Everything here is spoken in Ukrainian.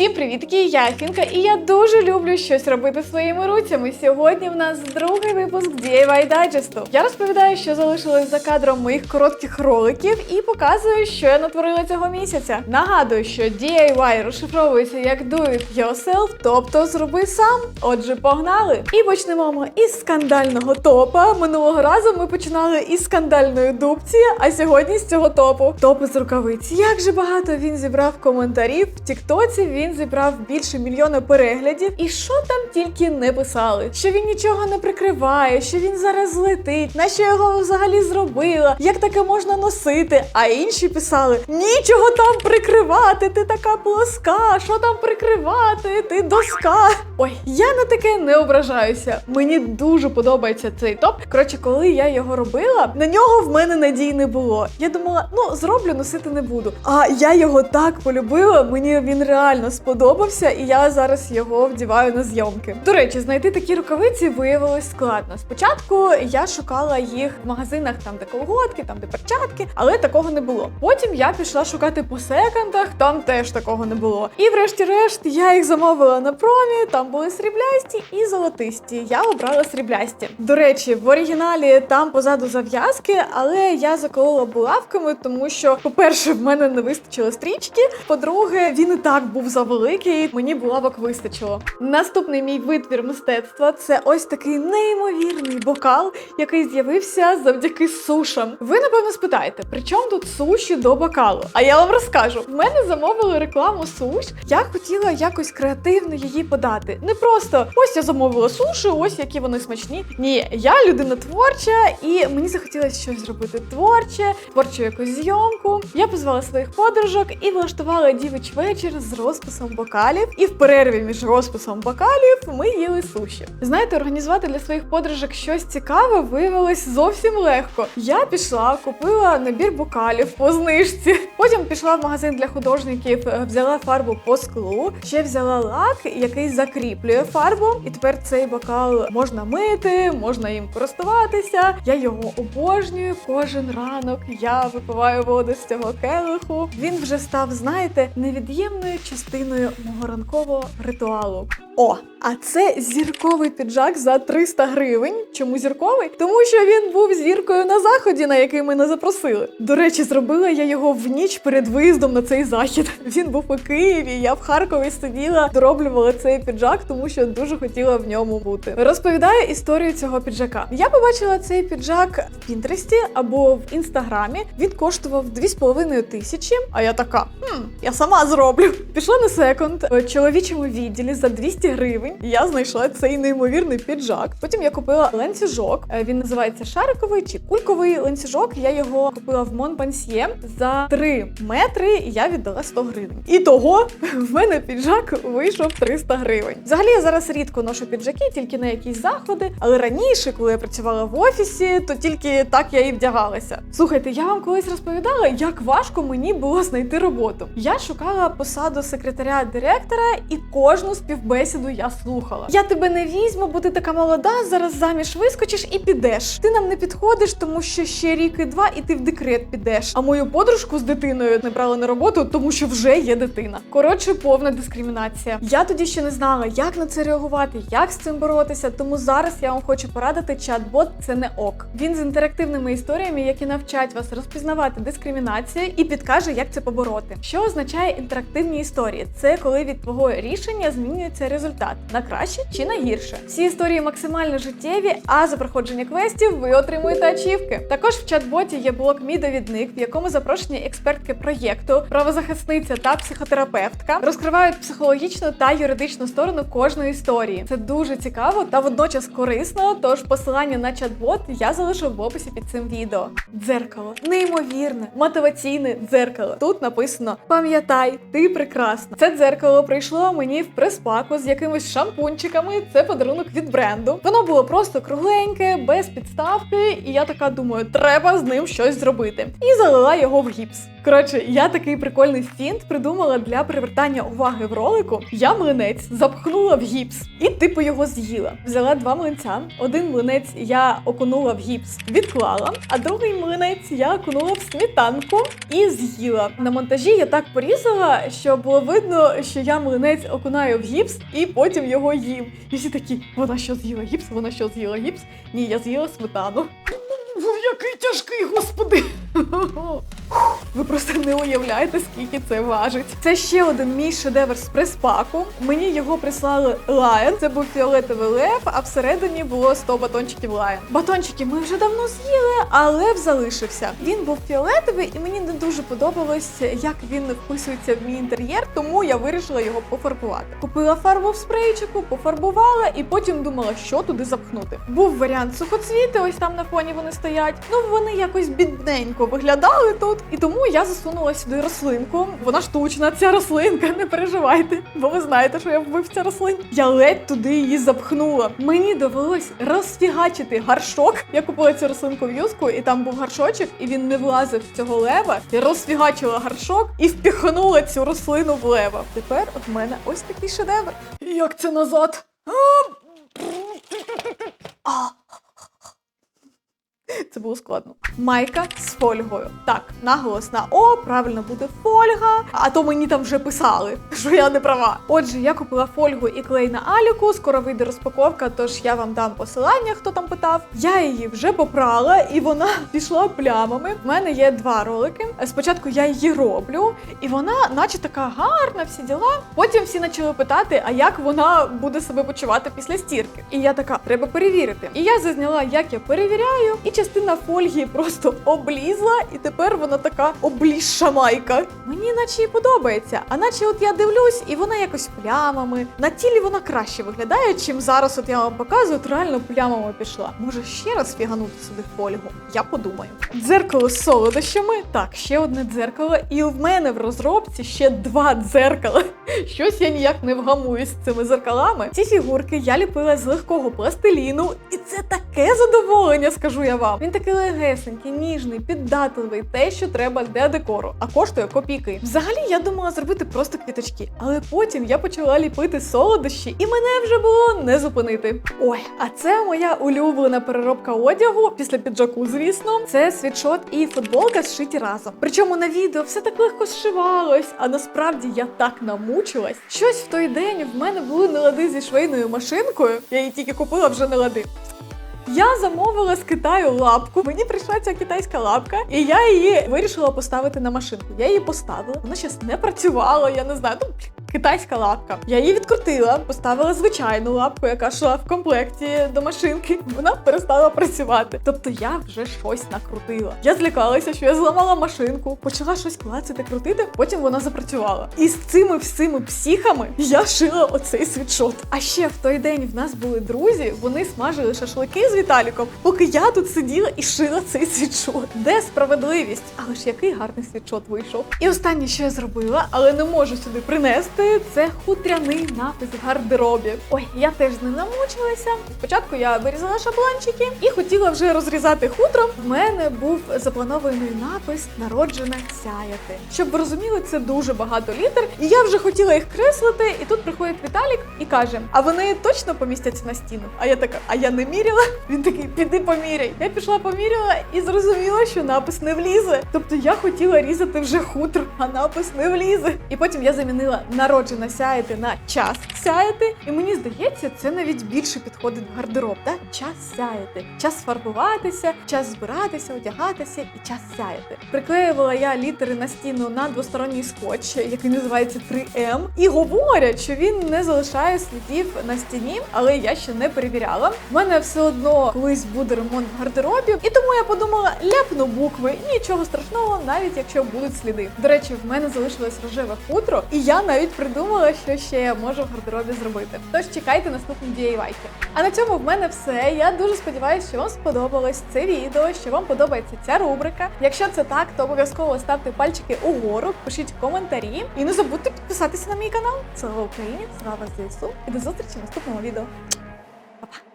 Всім привітки, я Афінка, і я дуже люблю щось робити своїми руцями. Сьогодні в нас другий випуск DIY Digest. Я розповідаю, що залишилось за кадром моїх коротких роликів, і показую, що я натворила цього місяця. Нагадую, що DIY розшифровується як Do It Yourself, тобто зроби сам. Отже, погнали! І почнемо ми із скандального топа. Минулого разу ми починали із скандальної дубці, а сьогодні з цього топу. Топи з рукавиць. Як же багато він зібрав коментарів в Тіктоці. Він зібрав більше мільйона переглядів. І що там тільки не писали? Що він нічого не прикриває, що він зараз летить, на що його взагалі зробила, як таке можна носити. А інші писали: нічого там прикривати, ти така плоска, що там прикривати, ти доска. Ой, я на таке не ображаюся. Мені дуже подобається цей топ. Коротше, коли я його робила, на нього в мене надій не було. Я думала, ну зроблю, носити не буду. А я його так полюбила, мені він реально сподобався, і я зараз його вдіваю на зйомки. До речі, знайти такі рукавиці виявилось складно. Спочатку я шукала їх в магазинах, там де колготки, там де перчатки, але такого не було. Потім я пішла шукати по секондах, там теж такого не було. І врешті-решт я їх замовила на промі. Там були сріблясті і золотисті. Я обрала сріблясті. До речі, в оригіналі там позаду зав'язки, але я заколола булавками, тому що, по-перше, в мене не вистачило стрічки. По-друге, він і так був завеликий, мені булавок вистачило. Наступний мій витвір мистецтва це ось такий неймовірний бокал, який з'явився завдяки сушам. Ви напевно спитаєте, при чому тут суші до бокалу? А я вам розкажу. В мене замовили рекламу суш. Я хотіла якось креативно її подати. Не просто ось я замовила суші, ось які вони смачні. Ні, я людина творча, і мені захотілося щось зробити творче, творчу якусь зйомку. Я позвала своїх подружок і влаштувала дівич вечір з розписом бокалів. І в перерві між розписом бокалів ми їли суші. Знаєте, організувати для своїх подружок щось цікаве виявилось зовсім легко. Я пішла, купила набір бокалів по знижці. Потім пішла в магазин для художників, е, взяла фарбу по склу, ще взяла лак, який закріплює фарбу. І тепер цей бокал можна мити, можна їм користуватися. Я його обожнюю кожен ранок. Я випиваю воду з цього келиху. Він вже став, знаєте, невід'ємною частиною мого ранкового ритуалу. О, а це зірковий піджак за 300 гривень. Чому зірковий? Тому що він був зіркою на заході, на який мене запросили. До речі, зробила я його в ніч перед виїздом на цей захід. Він був у Києві. Я в Харкові сиділа, дороблювала цей піджак, тому що дуже хотіла в ньому бути. Розповідаю історію цього піджака. Я побачила цей піджак в Пінтересті або в інстаграмі. Він коштував 2,5 тисячі. А я така, хм, я сама зроблю. Пішла на секонд в чоловічому відділі за 200 гривень. Я знайшла цей неймовірний піджак. Потім я купила ланцюжок. Е, Він називається шариковий чи кульковий ланцюжок. Я його купила в Монпансьє за 3 метри. і Я віддала 100 гривень. І того в мене піджак вийшов 300 гривень. Взагалі я зараз рідко ношу піджаки, тільки на якісь заходи. Але раніше, коли я працювала в офісі, то тільки так я і вдягалася. Слухайте, я вам колись розповідала, як важко мені було знайти роботу. Я шукала посаду секретаря директора, і кожну співбесіду я слухала. Я тебе не візьму, бо ти така молода. Зараз заміж вискочиш і підеш. Ти нам не підходиш, тому що ще рік і два, і ти в декрет підеш. А мою подружку з дитиною не брали на роботу, тому що вже є дитина. Коротше, повна дискримінація. Я тоді ще не знала, як на це реагувати, як з цим боротися. Тому зараз я вам хочу порадити чат-бот це не ок. Він з інтерактивними історіями, які навчать вас розпізнавати дискримінацію і підкаже, як це побороти. Що означає інтерактивні історії? Це коли від твого рішення змінюється результат на краще чи на гірше. Всі історії максимально життєві, а за проходження квестів ви отримуєте ачівки. Також в чат-боті є блок мій довідник, в якому запрошені експертки проєкту, правозахисниця та психотерапевтка розкривають психологічну та юридичну сторону кожної історії. Це дуже цікаво та водночас корисно. Тож посилання на чат-бот я залишу в описі під цим відео. Дзеркало, неймовірне, мотиваційне дзеркало. Тут написано: пам'ятай, ти прекрасна. Це дзеркало прийшло мені в прес-паку з якимись шампунчиками. Це подарунок від бренду. Воно було просто кругленьке, без підставки, і я така думаю, треба з ним щось зробити. І залила його в гіпс. Коротше, я такий прикольний стінт придумала для привертання уваги в ролику. Я млинець запхнула в гіпс і типу його з'їла. Взяла два млинця. Один млинець я окунула в гіпс, відклала, а другий млинець я окунула в сметанку і з'їла. На монтажі я так порізала, що було видно, що я млинець окунаю в гіпс і потім його їм. І всі такі: вона що з'їла гіпс? Вона що з'їла гіпс? Ні, я з'їла сметану. Який тяжкий, господи! Ви просто не уявляєте, скільки це важить. Це ще один мій шедевр з прес-паку. Мені його прислали Lion. Це був фіолетовий лев, а всередині було 100 батончиків Lion. Батончики ми вже давно з'їли, а лев залишився. Він був фіолетовий, і мені не дуже подобалось, як він вписується в мій інтер'єр, тому я вирішила його пофарбувати. Купила фарбу в спрейчику, пофарбувала і потім думала, що туди запхнути. Був варіант сухоцвіти, ось там на фоні вони стоять. Ну вони якось бідненько виглядали тут, і тому я засунула сюди рослинку. Вона штучна, ця рослинка, не переживайте, бо ви знаєте, що я вбивця рослин. Я ледь туди її запхнула. Мені довелось розфігачити гаршок. Я купила цю рослинку в юску, і там був гаршочок, і він не влазив в цього лева. Я розфігачила гаршок і впіхнула цю рослину в лева. Тепер в мене ось такий шедевр. Як це назад? Це було складно. Майка з фольгою. Так, наголос на О, правильно буде фольга. А то мені там вже писали, що я не права. Отже, я купила фольгу і клей на Аліку. Скоро вийде розпаковка, тож я вам дам посилання, хто там питав. Я її вже попрала, і вона пішла плямами. В мене є два ролики. Спочатку я її роблю, і вона, наче така гарна, всі діла. Потім всі почали питати, а як вона буде себе почувати після стірки. І я така, треба перевірити. І я зазняла, як я перевіряю, і частина фольги просто облізла, і тепер вона така облізша майка. Мені наче і подобається. А наче от я дивлюсь, і вона якось плямами. На тілі вона краще виглядає, чим зараз. От я вам показую, от реально плямами пішла. Може ще раз фіганути сюди фольгу? Я подумаю. Дзеркало з солодощами. Так, ще одне дзеркало. І в мене в розробці ще два дзеркала. Щось я ніяк не вгамуюсь з цими зеркалами. Ці фігурки я ліпила з легкого пластиліну, і це таке задоволення, скажу я вам. Він такий легесенький, ніжний, піддатливий, те, що треба для декору, а коштує копійки. Взагалі я думала зробити просто квіточки, але потім я почала ліпити солодощі, і мене вже було не зупинити. Ой, а це моя улюблена переробка одягу після піджаку, звісно. Це світшот і футболка зшиті разом. Причому на відео все так легко зшивалось, а насправді я так намучилась. Щось в той день в мене були нелади зі швейною машинкою. Я її тільки купила вже нелади. Я замовила з Китаю лапку. Мені прийшла ця китайська лапка, і я її вирішила поставити на машинку. Я її поставила. Вона щас не працювала. Я не знаю. Ну китайська лапка. Я її відкрутила, поставила звичайну лапку, яка йшла в комплекті до машинки. Вона перестала працювати. Тобто я вже щось накрутила. Я злякалася, що я зламала машинку, почала щось клацати, крутити. Потім вона запрацювала. І з цими всіми психами я шила оцей світшот. А ще в той день в нас були друзі. Вони смажили шашлики з Віталіком, поки я тут сиділа і шила цей світшот. Де справедливість? Але ж який гарний світшот вийшов. І останнє, що я зробила, але не можу сюди принести, це хутряний напис в гардеробі. Ой, я теж з ним намучилася. Спочатку я вирізала шаблончики і хотіла вже розрізати хутро. В мене був запланований напис Народжена сяяти. Щоб ви розуміли, це дуже багато літер, і я вже хотіла їх креслити. І тут приходить Віталік і каже: А вони точно помістяться на стіну? А я така, а я не міряла. Він такий, піди поміряй. Я пішла поміряла і зрозуміла, що напис не влізе. Тобто я хотіла різати вже хутр, а напис не влізе. І потім я замінила народжена сяяти на час сяяти. І мені здається, це навіть більше підходить в гардероб. Так? Час сяяти, час фарбуватися, час збиратися, одягатися і час сяяти. Приклеювала я літери на стіну на двосторонній скотч, який називається 3M. І говорять, що він не залишає слідів на стіні, але я ще не перевіряла. В мене все одно колись буде ремонт в гардеробі, і тому я подумала, ляпну букви, нічого страшного, навіть якщо будуть сліди. До речі, в мене залишилось рожеве хутро, і я навіть придумала, що ще я можу в гардеробі зробити. Тож чекайте наступні DIY. А на цьому в мене все. Я дуже сподіваюся, що вам сподобалось це відео, що вам подобається ця рубрика. Якщо це так, то обов'язково ставте пальчики угору, пишіть коментарі і не забудьте підписатися на мій канал. Слава Україні! Слава ЗСУ! І до зустрічі в наступному відео. Па-па!